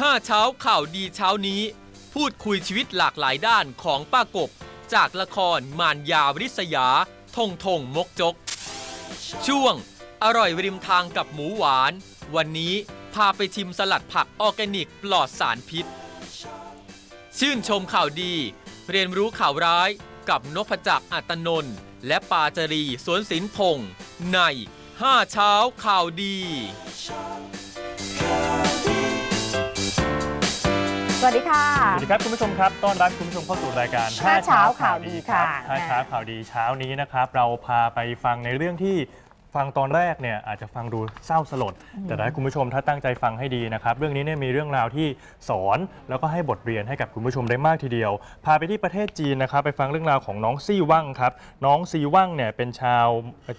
5 เช้าข่าวดีเช้านี้ พูดคุยชีวิตหลากหลายด้านของป้ากบ จากละครมารยาวิษยา ทงทงมกจก ช่วง อร่อยริมทางกับหมูหวาน วันนี้พาไปชิมสลัดผักออร์แกนิกปลอดสารพิษ ชื่นชมข่าวดี เรียนรู้ข่าวร้ายกับนพจักรอัตนนท์และปาจรีสวนศิลป์พงษ์ใน 5 เช้าข่าวดี วัสดีค่ะ สวัสดีครับคุณผู้ชมครับ ต้อนรับคุณผู้ชมเข้าสู่รายการห้าเช้าข่าวดีค่ะห้าเช้าข่าวดีเช้านี้นะครับ เราพาไปฟังในเรื่องที่ฟังตอนแรกเนี่ยอาจจะฟังดูเศร้าสลด แต่ถ้าคุณผู้ชมถ้าตั้งใจฟังให้ดีนะครับ เรื่องนี้เนี่ยมีเรื่องราวที่สอนแล้วก็ให้บทเรียนให้กับคุณผู้ชมได้มากทีเดียว พาไปที่ประเทศจีนนะครับ ไปฟังเรื่องราวของน้องซี่ว่างครับน้องซีว่างเนี่ยเป็นชาว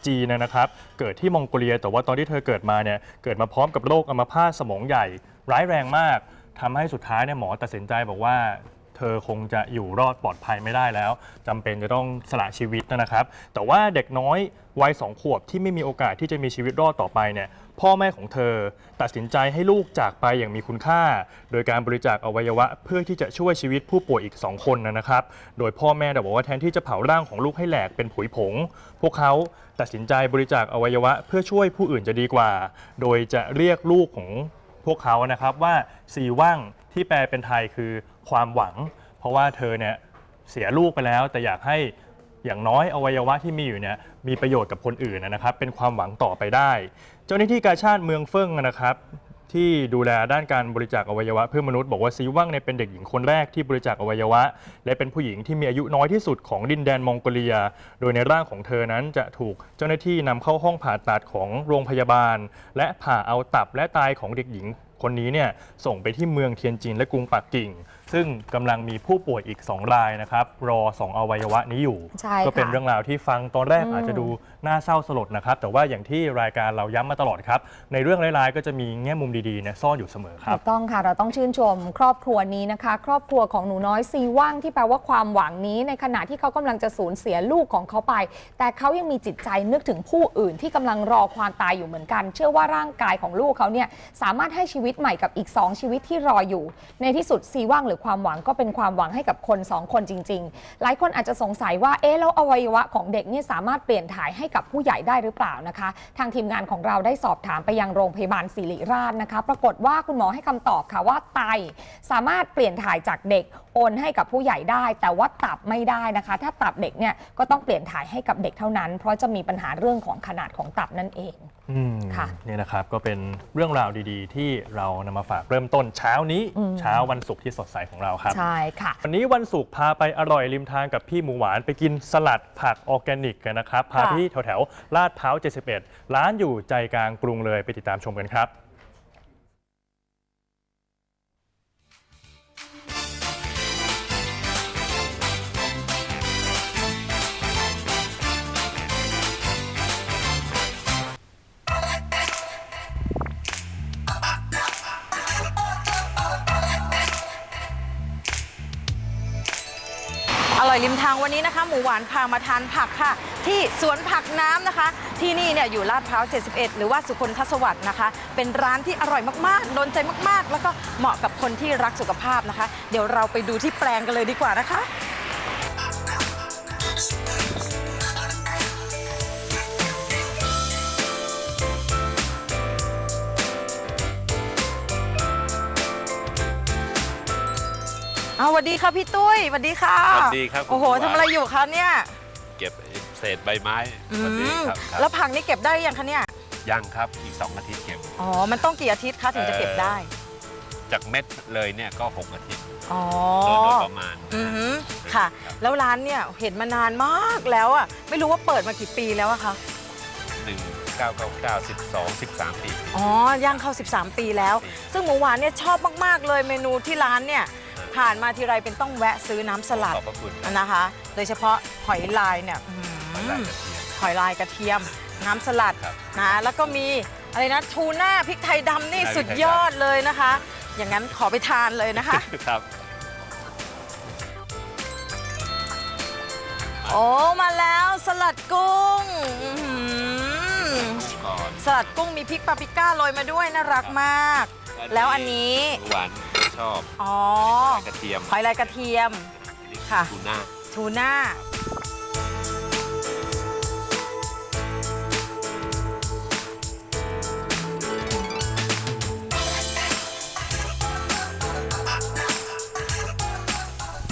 จีนนะครับ เกิดที่มองโกเลีย แต่ว่าตอนที่เธอเกิดมาเนี่ยเกิดมาพร้อมกับโรคอัมพาตสมองใหญ่ ร้ายแรงมาก ทำให้สุดท้ายเนี่ยหมอตัดสินใจบอกว่า เธอคงจะอยู่รอดปลอดภัยไม่ได้แล้วจำเป็นจะต้องสละชีวิตนะครับ แต่ว่าเด็กน้อยวัยสองขวบที่ไม่มีโอกาสที่จะมีชีวิตรอดต่อไปเนี่ยพ่อแม่ของเธอตัดสินใจให้ลูกจากไปอย่างมีคุณค่า โดยการบริจาคอวัยวะ เพื่อที่จะช่วยชีวิตผู้ป่วยอีก 2 คนนะครับ โดยพ่อแม่เนี่ยบอกว่าแทนที่จะเผาร่างของลูกให้แหลกเป็นผุยผง พวกเขาตัดสินใจบริจาคอวัยวะ เพื่อช่วยผู้อื่นจะดีกว่า โดยจะเรียกลูกของ พวกเขานะครับว่าสีว่างที่แปลเป็นไทยคือความหวัง เพราะว่าเธอเนี่ยเสียลูกไปแล้ว แต่อยากให้อย่างน้อยอวัยวะที่มีอยู่เนี่ยมีประโยชน์กับคนอื่นนะครับ เป็นความหวังต่อไปได้ เจ้าหน้าที่กาชาติเมืองเฟิ่งนะครับ ที่ดูแลด้านการบริจาคอวัยวะเพื่อมนุษย์บอกว่าซีว่างเนี่ยเป็นเด็กหญิงคนแรกที่บริจาคอวัยวะ และเป็นผู้หญิงที่มีอายุน้อยที่สุดของดินแดนมองโกเลีย โดยในร่างของเธอนั้นจะถูกเจ้าหน้าที่นำเข้าห้องผ่าตัดของโรงพยาบาล และผ่าเอาตับและไตของเด็กหญิงคนนี้เนี่ยส่งไปที่เมืองเทียนจินและกรุงปักกิ่ง ซึ่งกำลังมีผู้ป่วยอีก 2 รายนะครับ รอ 2 อวัยวะนี้อยู่ ใช่ก็เป็นค่ะเรื่องราวที่ฟังตอนแรกอืมอาจจะดูน่าเศร้าสลดนะครับ แต่ว่าอย่างที่รายการเราย้ำมาตลอดครับ ในเรื่องร้ายๆก็จะมีแง่มุมดีๆเนี่ยซ่อนอยู่เสมอครัถูบ กต้องค่ะ เราต้องชื่นชม ครอบครัวนี้นะคะ ครอบครัวของหนูน้อยซีว่างที่แปลว่าความหวังนี้ ในขณะที่เขากำลังจะสูญเสียลูกของเขาไป แต่เขายังมีจิตใจนึกถึงผู้อื่นที่กำลังรอความตายอยู่เหมือนกัน เชื่อว่าร่างกายของลูกเขาเนี่ยสามารถให้ชีวิตใหม่กับอีก 2 ชีวิตที่รออยู่ ในที่สุดซีว่างหรือความหวังก็เป็นความหวังให้กับคนสองคนจริง ๆ หลายคนอาจจะสงสัยว่าเอ๊ะแล้วอวัยวะของเด็กเนี่ยสามารถเปลี่ยนถ่ายให้กับผู้ใหญ่ได้หรือเปล่านะคะ ทางทีมงานของเราได้สอบถามไปยังโรงพยาบาลศิริราชนะคะ ปรากฏว่าคุณหมอให้คำตอบค่ะว่าไตสามารถเปลี่ยนถ่ายจากเด็กโอนให้กับผู้ใหญ่ได้ แต่ว่าตับไม่ได้นะคะ ถ้าตับเด็กเนี่ยก็ต้องเปลี่ยนถ่ายให้กับเด็กเท่านั้น เพราะจะมีปัญหาเรื่องของขนาดของตับนั่นเอง ค่ะเนี่ยนะครับก็เป็นเรื่องราวดีๆ ที่เรานำมาฝากเริ่มต้นเช้านี้อืมเช้าวันศุกร์ที่สดใสของเราครับ ใช่ค่ะ วันนี้วันศุกร์พาไปอร่อยริมทางกับพี่หมูหวานไปกินสลัดผักออร์แกนิกกันนะครับ พาค่ะไปที่แถวๆลาดพร้าว 71 ร้านอยู่ใจกลางกรุงเลยไปติดตามชมกันครับ อร่อยริมทางวันนี้นะคะ หมูหวานพามาทานผักค่ะ ที่สวนผักน้ำนะคะ ที่นี่เนี่ยอยู่ลาดพร้าว 71 หรือว่าสุคนทศวรรษนะคะ เป็นร้านที่อร่อยมากๆโดนใจมากๆ แล้วก็เหมาะกับคนที่รักสุขภาพนะคะ เดี๋ยวเราไปดูที่แปลงกันเลยดีกว่านะคะ อาสวัสดีค่ะพี่ตุ้ยสวัสดีค่ะสวัสดีครับคุณโอ้โหหวานทำอะไรอยู่คะเนี่ย เก็บเศษใบไม้อืสวัสดีมครับครับแล้วผักนี่เก็บได้หรือยังคะเนี่ยยังครับอีก 2 อาทิตย์เก็บ อ๋อมันต้องกี่อาทิตย์คะถึงจะเก็บได้จากเม็ดเลยเนี่ยก็ 6 อาทิตย์อ๋อโดยโดยประมาณอือหือค่ะรับแล้วร้านเนี่ยเห็นมานานมากแล้วอะไม่รู้ว่าเปิดมากี่ปีแล้วอะคะหนึ่งเก้าเก้าเก้าสิบสองสิบสามปี อ๋อย่างเข้า 13 ปีแล้วปีซึ่งหมูหวานเนี่ยชอบมากๆเลยเมนูที่ร้านเนี่ย ผ่านมาทีไรเป็นต้องแวะซื้อน้ำสลัดขอบพระคุณครับนะคะ โดยเฉพาะหอยลายเนี่ยอื้อหือหอยลายกระเทียมหอยลายกระเทียมน้ำสลัดครับนะแล้วก็มีอะไรนะทูน่าพริกไทยดำนี่ใช่สุดพริกไทยดำยอดเลยนะคะ อย่างนั้นขอไปทานเลยนะคะ ครับ โอ้มาแล้วสลัดกุ้งอื้อหือก่อน สลัดกุ้งมีพริกปาปริก้าโรยมาด้วยน่ารักมาก แล้วอันนี้ หวาน ชอบอ๋อกระเทียมหอยลายกระเทียม ค่ะ ทูน่าทูน่า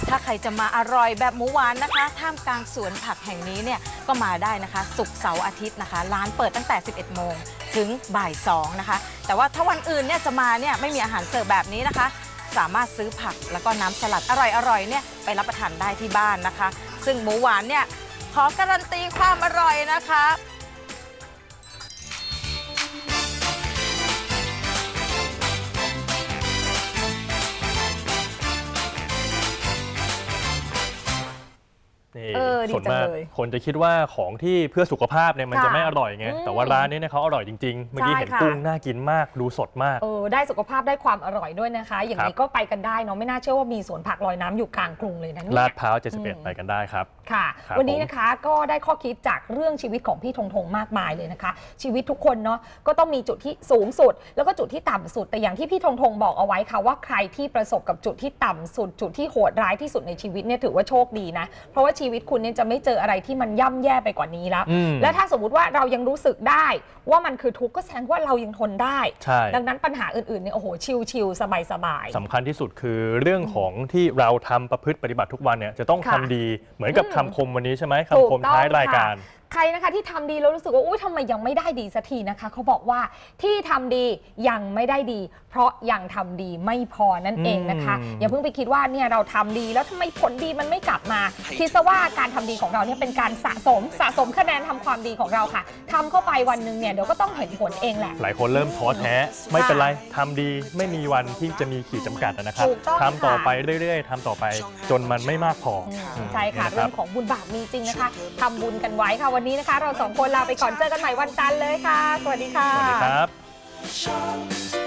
ถ้าใครจะมาอร่อยแบบหมูหวานนะคะ ท่ามกลางสวนผักแห่งนี้เนี่ยก็มาได้นะคะศุกร์เสาร์อาทิตย์นะคะ ร้านเปิดตั้งแต่ 11 โมงถึงบ่าย 2 นะคะ แต่ว่าถ้าวันอื่นเนี่ยจะมาเนี่ยไม่มีอาหารเสิร์ฟแบบนี้นะคะ สามารถซื้อผักแล้วก็น้ำสลัดอร่อยๆเนี่ยไปรับประทานได้ที่บ้านนะคะ ซึ่งหมูหวานเนี่ยขอการันตีความอร่อยนะคะ ออดีส่วนมากจังเลย คนจะคิดว่าของที่เพื่อสุขภาพเนี่ยมันค่ะจะไม่อร่อยไง อืมแต่ว่าร้านนี้เนี่ยเขาอร่อยจริงๆ เมื่อกี้ใช่เห็นค่ะ กุ้งน่ากินมาก ดูสดมาก เออได้สุขภาพได้ความอร่อยด้วยนะคะ อย่างนี้ครับก็ไปกันได้เนาะไม่น่าเชื่อว่ามีสวนผักลอยน้ำอยู่กลางกรุงเลยนะเนี่ย ลาดพร้าวอืม71 ไปกันได้ครับ ค่ะ ครับวันนี้ผม นะคะก็ได้ข้อคิดจากเรื่องชีวิตของพี่ธงธงมากมายเลยนะคะ ชีวิตทุกคนเนาะก็ต้องมีจุดที่สูงสุด แล้วก็จุดที่ต่ำสุด แต่อย่างที่พี่ธงธงบอกเอาไว้ค่ะว่าใครที่ประสบกับจุดที่ต่ำสุด จุดที่โหดร้ายที่สุดในชีวิตเนี่ยถือว่าโชคดีนะ เพราะว่าชีวิตคุณเนี่ยจะไม่เจออะไรที่มันย่ำแย่ไปกว่านี้แล้ว อืม และถ้าสมมุติว่าเรายังรู้สึกได้ว่ามันคือทุกข์ก็แสดงว่าเรายังทนได้ ใช่ ดังนั้นปัญหาอื่นๆเนี่ยโอ้โหชิลๆสบายๆสำคัญที่สุดคือเรื่องของที่เราทำประพฤติปฏิบัติทุกวันเนี่ยจะต้องค่ะทำดีเหมือนกับอืม คำคมวันนี้ใช่ไหมถูคำกคมต้องท้ายรายค่ะการ ใครนะคะที่ทำดีแล้วรู้สึกว่าอุ้ยทำไมยังไม่ได้ดีสักทีนะคะเขาบอกว่าที่ทำดียังไม่ได้ดี เพราะยังทำดีไม่พอนั่นเองนะคะ อืม อย่าเพิ่งไปคิดว่าเนี่ยเราทำดีแล้วทำไมผลดีมันไม่กลับมาคิดซะว่าการทำดีของเราเนี่ยเป็นการสะสมสะสมคะแนนทำความดีของเราค่ะทำเข้าไปวันหนึ่งเนี่ยเดี๋ยวก็ต้องเห็นผลเองแหละ หลายคนเริ่มท้อแท้ ไม่เป็นไรทำดีไม่มีวันที่จะมีขีดจำกัดนะครับถูกต้องทำต่อค่ะ ไปเรื่อยๆทำต่อไปจนมันไม่มากพออืมอืมใช่ค่ะนี่นเรื่องของบุญบาปมีจริงนะคะทำบุญกันไว้ค่ะวันนี้นะคะ เราสองคนลาไปก่อนเจอกันใหม่วันจันทร์เลยค่ะ สวัสดีค่ะ สวัสดีครับ